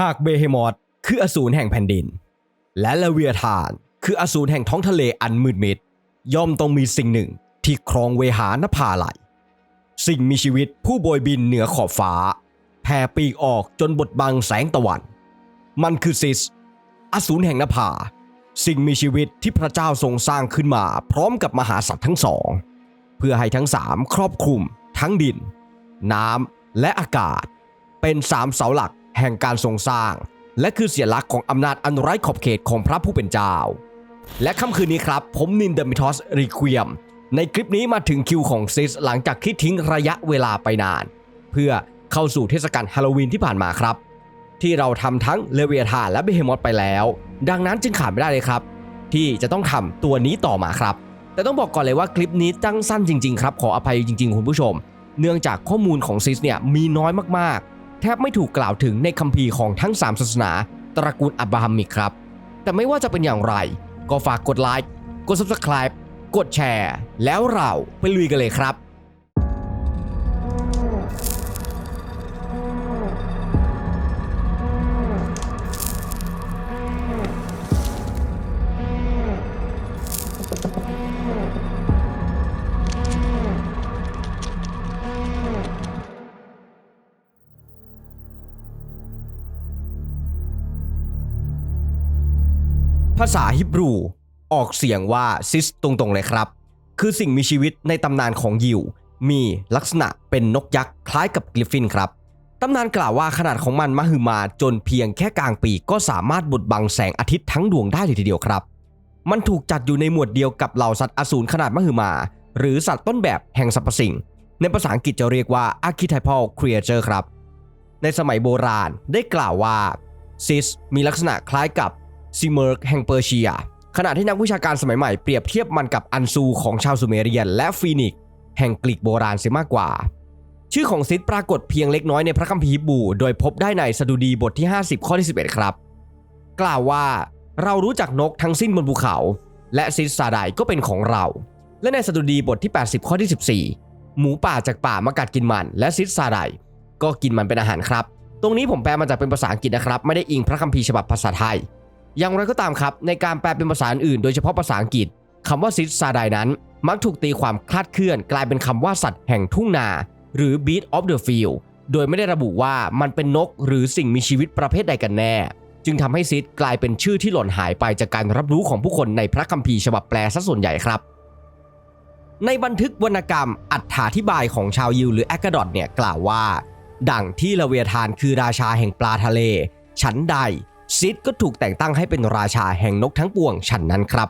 หากเบเฮมอธคืออสูรแห่งแผ่นดิน และลาเวียธานคืออสูรแห่งท้องทะเลอันมืดมิด ย่อมต้องมีสิ่งหนึ่งที่ครองเวหานภาไหลสิ่งมีชีวิตผู้โบยบินเหนือขอบฟ้าแผ่ปีกออกจนบดบังแสงตะวัน มันคือซิส อสูรแห่งนภา สิ่งมีชีวิตที่พระเจ้าทรงสร้างขึ้นมา พร้อมกับมหาสัตว์ทั้งสอง เพื่อให้ทั้งสามครอบคลุม ทั้งดิน น้ำและอากาศ เป็นสามเสาหลัก แห่งการทรงสร้าง และคือเสียลักษณ์ของอำนาจอันไร้ขอบเขตของพระผู้เป็นเจ้า และค่ำคืนนี้ครับ ผมนินเดมิทอสรีควียม ในคลิปนี้มาถึงคิวของซิสหลังจากที่ทิ้งระยะเวลาไปนาน เพื่อเข้าสู่เทศกาลฮาโลวีนที่ผ่านมาครับ ที่เราทำทั้งเลเวียธาและเบเฮมอธไปแล้ว ดังนั้นจึงขาดไม่ได้เลยครับ ที่จะต้องทำตัวนี้ต่อมาครับแต่ต้องบอกก่อนเลยว่าคลิปนี้ตั้งสั้นจริงๆครับ ขออภัยจริงๆ คุณผู้ชม เนื่องจากข้อมูลของซิสเนี่ยมีน้อยมาก แทบไม่ถูกกล่าวถึงในคัมภีร์ของทั้ง 3 ศาสนา ตระกูลอับราฮัมมิกครับ แต่ไม่ว่าจะเป็นอย่างไร ก็ฝากกดไลค์ กด subscribe กดแชร์ แล้วเราไปลุยกันเลยครับ ภาษาฮิบรู ออกเสียงว่าซิสตรงๆเลยครับ คือสิ่งมีชีวิตในตำนานของยิว มีลักษณะเป็นนกยักษ์คล้ายกับกริฟฟินครับตำนานกล่าวว่าขนาดของมันมหึมาจนเพียงแค่กลางปีกก็สามารถบดบังแสงอาทิตย์ทั้งดวงได้เลยทีเดียวครับ มันถูกจัดอยู่ในหมวดเดียวกับเหล่าสัตว์อสูรขนาดมหึมา หรือสัตว์ต้นแบบแห่งสรรพสิ่ง ในภาษาอังกฤษจะเรียกว่า archetypal creature ครับ ในสมัยโบราณได้กล่าวว่าซิสมีลักษณะคล้ายกับ ซิเมอร์กแห่งเปอร์เซีย ขณะที่นักวิชาการสมัยใหม่เปรียบเทียบมันกับอันซูของชาวซูเมเรียน และฟีนิกแห่งกรีกโบราณเสียมากกว่า ชื่อของซิสปรากฏเพียงเล็กน้อยในพระคัมภีร์ฮิบู โดยพบได้ในสดุดีบทที่ 50 ข้อที่ 11 ครับ กล่าวว่าเรารู้จักนกทั้งสิ้นบนภูเขา และซิสซาไดก็เป็นของเรา และในสดุดีบทที่ 80 ข้อที่ 14 หมูป่าจากป่ามากัดกินมัน และซิสซาไดก็กินมันเป็นอาหารครับ ตรงนี้ผมแปลมาจากเป็นภาษาอังกฤษนะครับ ไม่ได้อิงพระคัมภีร์ฉบับภาษาไทย อย่างไรก็ตามครับ ในการแปลเป็นภาษาอื่นโดยเฉพาะภาษาอังกฤษคำว่าซิสซาไดนั้น มักถูกตีความคลาดเคลื่อน กลายเป็นคำว่าสัตว์แห่งทุ่งนา หรือ beast of the field โดยไม่ได้ระบุว่ามันเป็นนกหรือสิ่งมีชีวิตประเภทใดกันแน่ จึงทำให้ซิสกลายเป็นชื่อที่หล่นหายไปจากการรับรู้ของผู้คนในพระคัมภีร์ฉบับแปลซะส่วนใหญ่ครับ ในบันทึกวรรณกรรมอัถาธิบายของชาวยิวหรือแอคกาดอดเนี่ยกล่าวว่า ดังที่ละเวียทานคือราชาแห่งปลาทะเล ฉันใด ซิสก็ถูกแต่งตั้งให้เป็นราชาแห่งนกทั้งปวงฉันนั้นครับ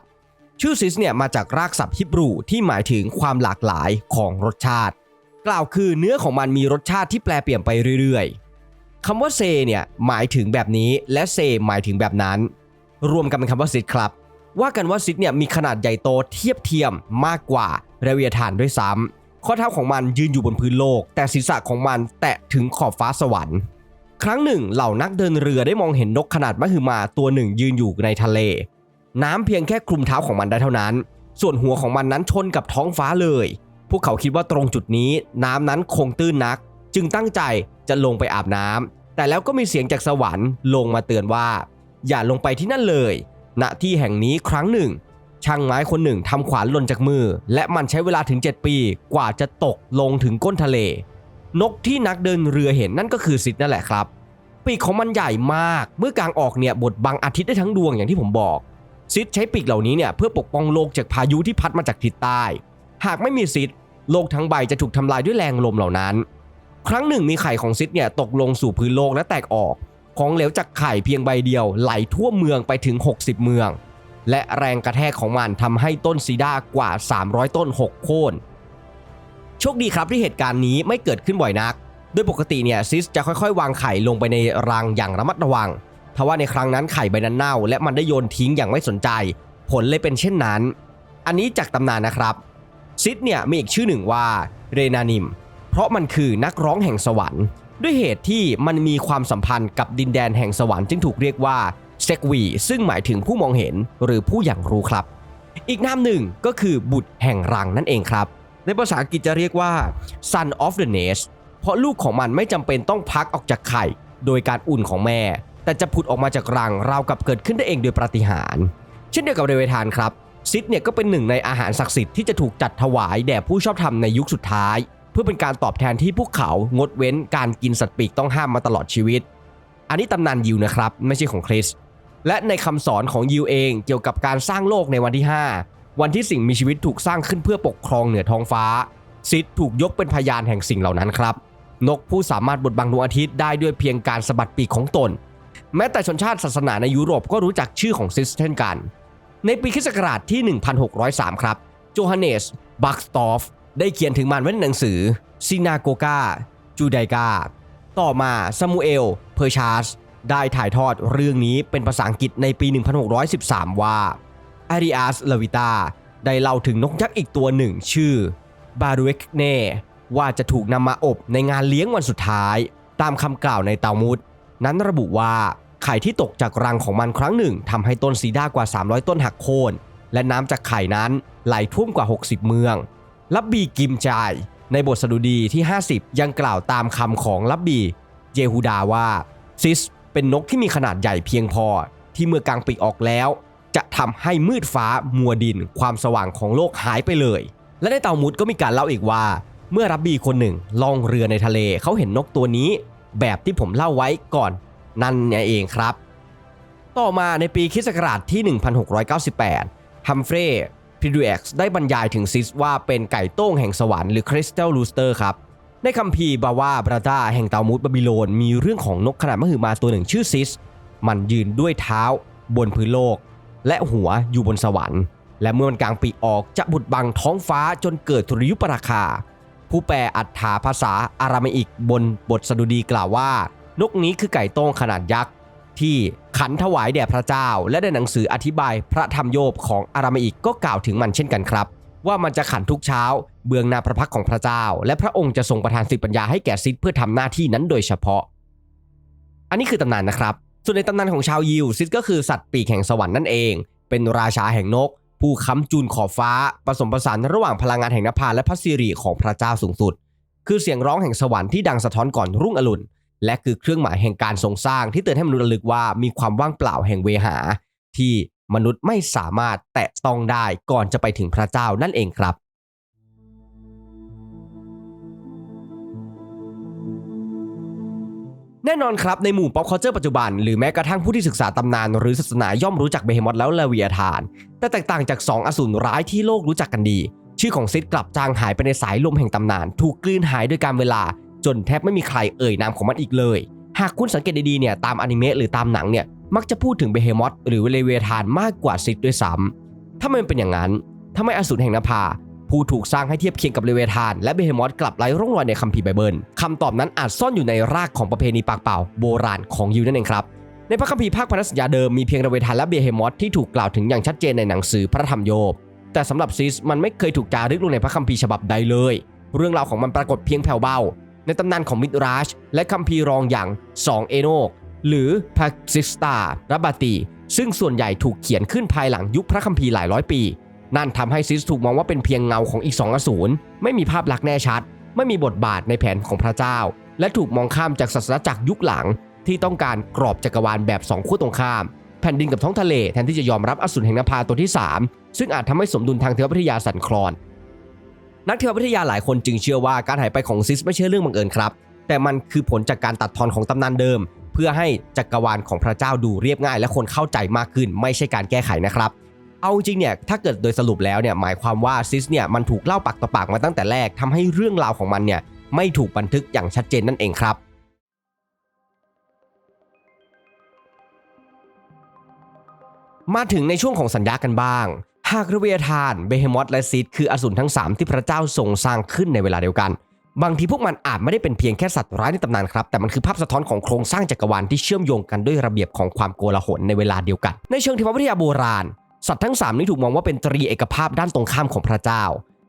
ชื่อซิสเนี่ยมาจากรากศัพท์ฮิบรูที่หมายถึงความหลากหลายของรสชาติ กล่าวคือเนื้อของมันมีรสชาติที่แปลเปลี่ยนไปเรื่อยๆคำว่าเซเนี่ยหมายถึงแบบนี้และเซหมายถึงแบบนั้น รวมกันเป็นคำว่าซิสครับ ว่ากันว่าซิสเนี่ยมีขนาดใหญ่โตเทียบเทียมมากกว่าเรเวียทานด้วยซ้ำข้อเท้าของมันยืนอยู่บนพื้นโลก แต่ศีรษะของมันแตะถึงขอบฟ้าสวรรค์ ครั้งหนึ่งเหล่านักเดินเรือได้มองเห็นนกขนาดมหึมาตัวหนึ่งยืนอยู่ในทะเล น้ำเพียงแค่คลุมเท้าของมันได้เท่านั้น ส่วนหัวของมันนั้นชนกับท้องฟ้าเลย พวกเขาคิดว่าตรงจุดนี้ น้ำนั้นคงตื้นนัก จึงตั้งใจจะลงไปอาบน้ำแต่แล้วก็มีเสียงจากสวรรค์ลงมาเตือนว่า อย่าลงไปที่นั่นเลย ณที่แห่งนี้ครั้งหนึ่ง ช่างไม้คนหนึ่งทำขวานหล่นจากมือ และมันใช้เวลาถึง 7 ปีกว่าจะตกลงถึงก้นทะเล นกที่นักเดินเรือเห็นนั่นก็คือซิดนั่นแหละครับ ปีกของมันใหญ่มาก เมื่อกลางออกเนี่ยบดบังอาทิตย์ได้ทั้งดวงอย่างที่ผมบอก ซิดใช้ปีกเหล่านี้เนี่ยเพื่อปกป้องโลกจากพายุที่พัดมาจากทิศใต้ หากไม่มีซิดโลกทั้งใบจะถูกทำลายด้วยแรงลมเหล่านั้น ครั้งหนึ่งมีไข่ของซิดเนี่ยตกลงสู่พื้นโลกและแตกออก ของเหลวจากไข่เพียงใบเดียวไหลทั่วเมืองไปถึง 60 เมือง และแรงกระแทกของมันทำให้ต้นซีดากว่า 300 ต้น 6 โค่น โชคดีครับที่เหตุการณ์นี้ไม่เกิดขึ้นบ่อยนัก โดยปกติเนี่ยซิสจะค่อยๆ วางไข่ลงไปในรังอย่างระมัดระวังทว่าในครั้งนั้นไข่ใบนั้นเน่า และมันได้โยนทิ้งอย่างไม่สนใจ ผลเลยเป็นเช่นนั้น อันนี้จากตำนานนะครับซิดเนี่ยมีอีกชื่อหนึ่งว่าเรนานิม เพราะมันคือนักร้องแห่งสวรรค์ ด้วยเหตุที่มันมีความสัมพันธ์กับดินแดนแห่งสวรรค์จึงถูกเรียกว่าเซกวีซึ่งหมายถึงผู้มองเห็นหรือผู้อย่างรู้ครับ อีกนามหนึ่งก็คือบุตรแห่งรังนั่นเองครับ ในภาษาอังกฤษจะเรียกว่า son of the nest เพราะลูกของมันไม่จำเป็นต้องพักออกจากไข่ โดยการอุ่นของแม่ แต่จะผุดออกมาจากรังราวกับเกิดขึ้นได้เองโดยปาฏิหาริย์เช่นเดียวกับเรเวทานครับซิดเนี่ยก็เป็นหนึ่งในอาหารศักดิ์สิทธิ์ที่จะถูกจัดถวายแด่ผู้ชอบธรรมในยุคสุดท้าย เพื่อเป็นการตอบแทนที่พวกเขางดเว้นการกินสัตว์ปีกต้องห้ามมาตลอดชีวิต อันนี้ตำนานยิวนะครับ ไม่ใช่ของคริสและในคำสอนของยิวเองเกี่ยวกับการสร้างโลกในวันที่ 5 วันที่สิ่งมีชีวิตถูกสร้างขึ้นเพื่อปกครองเหนือท้องฟ้า ซิดถูกยกเป็นพยานแห่งสิ่งเหล่านั้นครับ นกผู้สามารถบดบังดวงอาทิตย์ได้ด้วยเพียงการสะบัดปีกของตน แม้แต่ชนชาติศาสนาในยุโรปก็รู้จักชื่อของซิสเช่นกัน ในปีคศกราชที่ 1603 ครับ โจฮันเนส บักสตอฟ ได้เขียนถึงมันไว้ในหนังสือซินาโกกาจูไดกาต่อมาซามูเอล เพอร์ชาส ได้ถ่ายทอดเรื่องนี้เป็นภาษาอังกฤษในปี 1613 ว่า อาริอัสลาวิตาได้เล่าถึงนกยักษ์อีกตัวหนึ่งชื่อบารูเอกเน่ว่าจะถูกนำมาอบในงานเลี้ยงวันสุดท้าย ตามคำกล่าวในเตามุดนั้นระบุว่าไข่ที่ตกจากรังของมันครั้งหนึ่งทำให้ต้นซีด้ากว่า 300 ต้นหักโค่นและน้ำจากไข่นั้นไหลท่วมกว่า 60 เมือง ลับบีกิมจาย ในบทสดุดีที่ 50 ยังกล่าวตามคำของลับบี เยฮูดาว่าซิสเป็นนกที่มีขนาดใหญ่เพียงพอ ที่เมื่อกางปีกออกแล้ว จะทำให้มืดฟ้ามัวดิน ความสว่างของโลกหายไปเลย และในเตามุดก็มีการเล่าอีกว่า เมื่อรับบีคนหนึ่งล่องเรือในทะเลเขาเห็นนกตัวนี้ แบบที่ผมเล่าไว้ก่อน นั่นเนี่ยเองครับ ต่อมาในปีคิศักราชที่ 1698 ฮัมเฟรย์พิดูเอ็กซ์ได้บรรยายถึงซิสว่าเป็นไก่โต้งแห่งสวรรค์หรือคริสตัลลูสเตอร์ครับในคัมภีร์บาว่าบราดาแห่งเตามุดบาบิโลนมีเรื่องของนกขนาดมหึมาตัวหนึ่งชื่อซิส มันยืนด้วยเท้าบนพื้นโลก และหัวอยู่บนสวรรค์ และเมื่อมันกลางปีออกจะบุดบังท้องฟ้าจนเกิดทุรยุปราคา ผู้แปลอัฏฐาภาษาอารามอิกบนบทสดุดีกล่าวว่า นกนี้คือไก่โต้งขนาดยักษ์ที่ขันถวายแด่พระเจ้า และในหนังสืออธิบายพระธรรมโยบของอารามอิกก็กล่าวถึงมันเช่นกันครับ ว่ามันจะขันทุกเช้า เบื้องหน้าพระพักของพระเจ้า และพระองค์จะทรงประทานสิทธิปัญญาให้แก่ซิดเพื่อทำหน้าที่นั้นโดยเฉพาะ อันนี้คือตำนานนะครับ ส่วนในตำนานของชาวยิวซิดก็คือสัตว์ปีกแห่งสวรรค์นั่นเอง เป็นราชาแห่งนก ผู้ค้ำจูนขอบฟ้า ผสมผสานระหว่างพลังงานแห่งนภาและพระสิริของพระเจ้าสูงสุด คือเสียงร้องแห่งสวรรค์ที่ดังสะท้อนก่อนรุ่งอรุณและคือเครื่องหมายแห่งการทรงสร้างที่เตือนให้มนุษย์ระลึกว่ามีความว่างเปล่าแห่งเวหา ที่มนุษย์ไม่สามารถแตะต้องได้ก่อนจะไปถึงพระเจ้านั่นเองครับ แน่นอนครับในหมู่ pop culture ปัจจุบันหรือแม้กระทั่งผู้ที่ศึกษาตำนานหรือศาสนาย่อมรู้จักเบเฮมอธแล้วลาเวียธาน แต่แตกต่างจาก 2 อสูรร้ายที่โลกรู้จักกันดี ชื่อของซิดกลับจางหายไปในสายลมแห่งตำนาน ถูกกลืนหายโดยการเวลา จนแทบไม่มีใครเอ่ยนามของมันอีกเลย หากคุณสังเกตดีๆเนี่ยตามอนิเมะหรือตามหนังเนี่ยมักจะพูดถึงเบเฮมอธหรือเลเวียธานมากกว่าซิดด้วยซ้ำถ้ามันเป็นอย่างนั้นทำไมอสูรแห่งนภา ผู้ถูกสร้างให้เทียบเคียงกับเลเวทาน และเบเฮมอธกลับไร้ร่องรอยในคัมภีร์ไบเบิลคำตอบนั้นอาจซ่อนอยู่ในรากของประเพณีปากเปล่าโบราณของยิวนั่นเองครับในพระคัมภีร์ภาคพันธสัญญาเดิมมีเพียงเลเวทานและเบเฮมอธที่ถูกกล่าวถึงอย่างชัดเจนในหนังสือพระธรรมโยบ แต่สำหรับซิสมันไม่เคยถูกจารึกลงในพระคัมภีร์ฉบับใดเลย เรื่องราวของมันปรากฏเพียงแผ่วเบา ในตำนานของมิดราช และคัมภีร์รองอย่างสองเอโนกหรือพักซิสตารับบาตีซึ่งส่วนใหญ่ถูกเขียนขึ้นภายหลังยุคพระคัมภีร์หลายร้อยปี นั่นทำให้ซิสถูกมองว่าเป็นเพียงเงาของอีกสองอสูรไม่มีภาพลักษณ์แน่ชัด ไม่มีบทบาทในแผนของพระเจ้า และถูกมองข้ามจากศาสนาจักรยุคหลัง ที่ต้องการกรอบจักรวาลแบบสองขั้วตรงข้าม แผ่นดินกับท้องทะเลแทนที่จะยอมรับอสูรแห่งนภาตัวที่ 3 ซึ่งอาจทำให้สมดุลทางเทววิทยาสั่นคลอน นักเทววิทยาหลายคนจึงเชื่อว่าการหายไปของซิสไม่ใช่เรื่องบังเอิญครับ แต่มันคือผลจากการตัดทอนของตำนานเดิม เพื่อให้จักรวาลของพระเจ้าดูเรียบง่าย และคนเข้าใจมากขึ้น ไม่ใช่การแก้ไขนะครับ เอาจริงเนี่ยถ้าเกิดโดยสรุปแล้วเนี่ยหมายความว่าซิสเนี่ยมันถูกเล่าปากต่อปากมาตั้งแต่แรกทำให้เรื่องราวของมันเนี่ยไม่ถูกบันทึกอย่างชัดเจนนั่นเองครับมาถึงในช่วงของสัญญากันบ้าง หากเรเวียทาน เบเฮมอธและซิดคืออสูรทั้ง 3 ที่พระเจ้าทรงสร้างขึ้นในเวลาเดียวกัน บางทีพวกมันอาจไม่ได้เป็นเพียงแค่สัตว์ร้ายในตำนานครับ แต่มันคือภาพสะท้อนของโครงสร้างจักรวาลที่เชื่อมโยงกันด้วยระเบียบของความโกลาหลในเวลาเดียวกัน ในเชิงเทววิทยาโบราณ สัตว์ทั้ง 3 นี้ถูกมองว่าเป็นตรีเอกภาพด้านตรงข้ามของพระเจ้า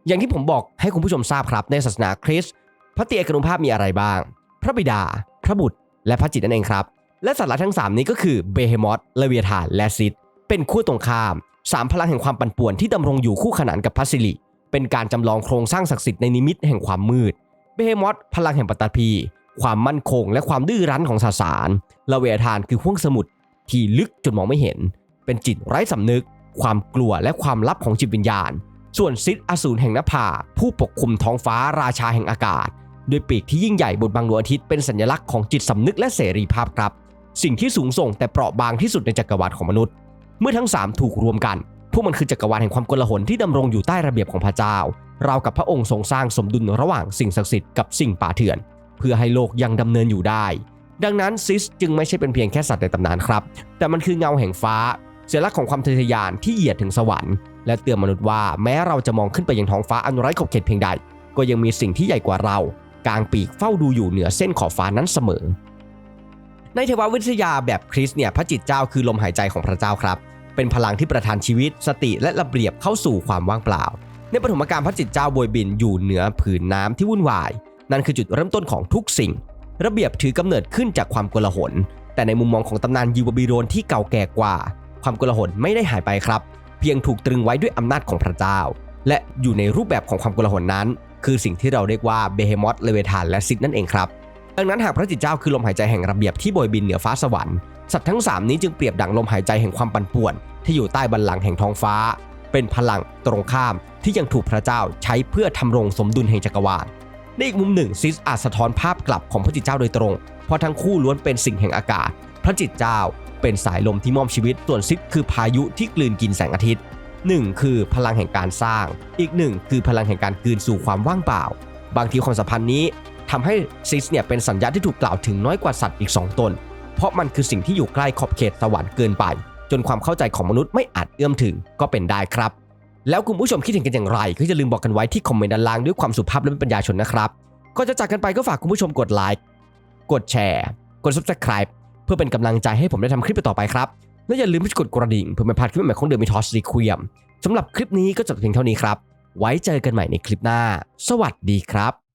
อย่างที่ผมบอกให้คุณผู้ชมทราบครับ ในศาสนาคริสต์พระตรีเอกนุภาพมีอะไรบ้าง พระบิดา พระบุตร และพระจิตนั่นเองครับ และสัตว์ร้ายทั้ง 3 นี้ก็คือเบเฮมอธเลเวียธานและซิดเป็นคู่ตรงข้ามสามพลังแห่งความปั่นป่วนที่ดำรงอยู่คู่ขนานกับพัสซิลิเป็นการจำลองโครงสร้างศักดิ์สิทธิ์ในนิมิตแห่งความมืดเบเฮมอธพลังแห่งปัตตภีความมั่นคง และความดื้อรั้นของสสารลเวทานคือห้วงสมุทรที่ลึกจนมองไม่เห็น เป็นจิตไร้สำนึก ความกลัวและความลับของจิตวิญญาณ ส่วนซิดอสูรแห่งนภา ผู้ปกคลุมท้องฟ้าราชาแห่งอากาศด้วยปีกที่ยิ่งใหญ่บนบางดวงอาทิตย์เป็นสัญลักษณ์ของจิตสำนึกและเสรีภาพครับ สิ่งที่สูงส่งแต่เปราะบางที่สุดในจักรวาลของมนุษย์ เมื่อทั้ง 3 ถูกรวมกัน พวกมันคือจักรวาลแห่งความกลาหลที่ดำรงอยู่ใต้ระเบียบของพระเจ้าราวกับพระองค์ทรงสร้างสมดุลระหว่างสิ่งศักดิ์สิทธิ์กับสิ่งป่าเถื่อน เพื่อให้โลกยังดำเนินอยู่ได้ ดังนั้นซิสจึงไม่ใช่เป็นเพียงแค่สัตว์ในตำนานครับ แต่มันคือเงาแห่งฟ้า สัญลักษณ์ของความทะเยอทะยานที่เหยียดถึงสวรรค์และเตือนมนุษย์ว่าแม้เราจะมองขึ้นไปยังท้องฟ้าอันไร้ขอบเขตเพียงใด ก็ยังมีสิ่งที่ใหญ่กว่าเรา กลางปีกเฝ้าดูอยู่เหนือเส้นขอบฟ้านั้นเสมอ ในเทววิทยาแบบคริสเนี่ยพระจิตเจ้าคือลมหายใจของพระเจ้าครับ เป็นพลังที่ประทานชีวิต สติและระเบียบเข้าสู่ความว่างเปล่า ในปฐมกาลพระจิตเจ้าโบยบินอยู่เหนือผืนน้ำที่วุ่นวาย นั่นคือจุดเริ่มต้นของทุกสิ่ง ระเบียบถือกำเนิดขึ้นจากความโกลาหลแต่ในมุมมองของตำนานยิวบาบิโลนที่เก่าแก่กว่า ความโกลาหลไม่ได้หายไปครับ เพียงถูกตรึงไว้ด้วยอำนาจของพระเจ้า และอยู่ในรูปแบบของความโกลาหลนั้น คือสิ่งที่เราเรียกว่าเบเฮมอสเลเวทานและซิดนั่นเองครับดังนั้นหากพระจิตเจ้าคือลมหายใจแห่งระเบียบที่โบยบินเหนือฟ้าสวรรค์สัตว์ทั้ง 3 นี้จึงเปรียบดังลมหายใจแห่งความปั่นป่วน ที่อยู่ใต้บัลลังก์แห่งท้องฟ้า เป็นพลังตรงข้ามที่ยังถูกพระเจ้าใช้เพื่อทำรงสมดุลแห่งจักรวาลในอีกมุมหนึ่งซิสอาจสะท้อนภาพกลับของพระจิตเจ้าโดยตรง เพราะทั้งคู่ล้วนเป็นสิ่งแห่งอากาศ พระจิตเจ้า เป็นสายลมที่มอบชีวิต ส่วนซิสคือพายุที่กลืนกินแสงอาทิตย์หนึ่งคือพลังแห่งการสร้าง อีกหนึ่งคือพลังแห่งการกลืนสู่ความว่างเปล่า บางทีความสัมพันธ์นี้ทำให้ซิสเนี่ยเป็นสัญญาที่ถูกกล่าวถึงน้อยกว่าสัตว์อีก 2 ตน เพราะมันคือสิ่งที่อยู่ใกล้ขอบเขตสวรรค์เกินไป จนความเข้าใจของมนุษย์ไม่อาจเอื้อมถึงก็เป็นได้ครับ แล้วคุณผู้ชมคิดเห็นกันอย่างไร ก็อย่าลืมบอกกันไว้ที่คอมเมนต์ด้านล่างด้วยความสุภาพและเป็นปัญญาชนนะครับก่อนจะจากกันไปก็ฝากคุณผู้ชมกดไลค์กดแชร์ กด subscribe เพื่อเป็นกำลังใจให้ผมได้ทำคลิปต่อไปครับ และอย่าลืมกดกระดิ่งเพื่อไม่พลาดคลิปใหม่ของเดอะมิทอสรีควีมสำหรับคลิปนี้ก็จบเพียงเท่านี้ครับ ไว้เจอกันใหม่ในคลิปหน้า สวัสดีครับ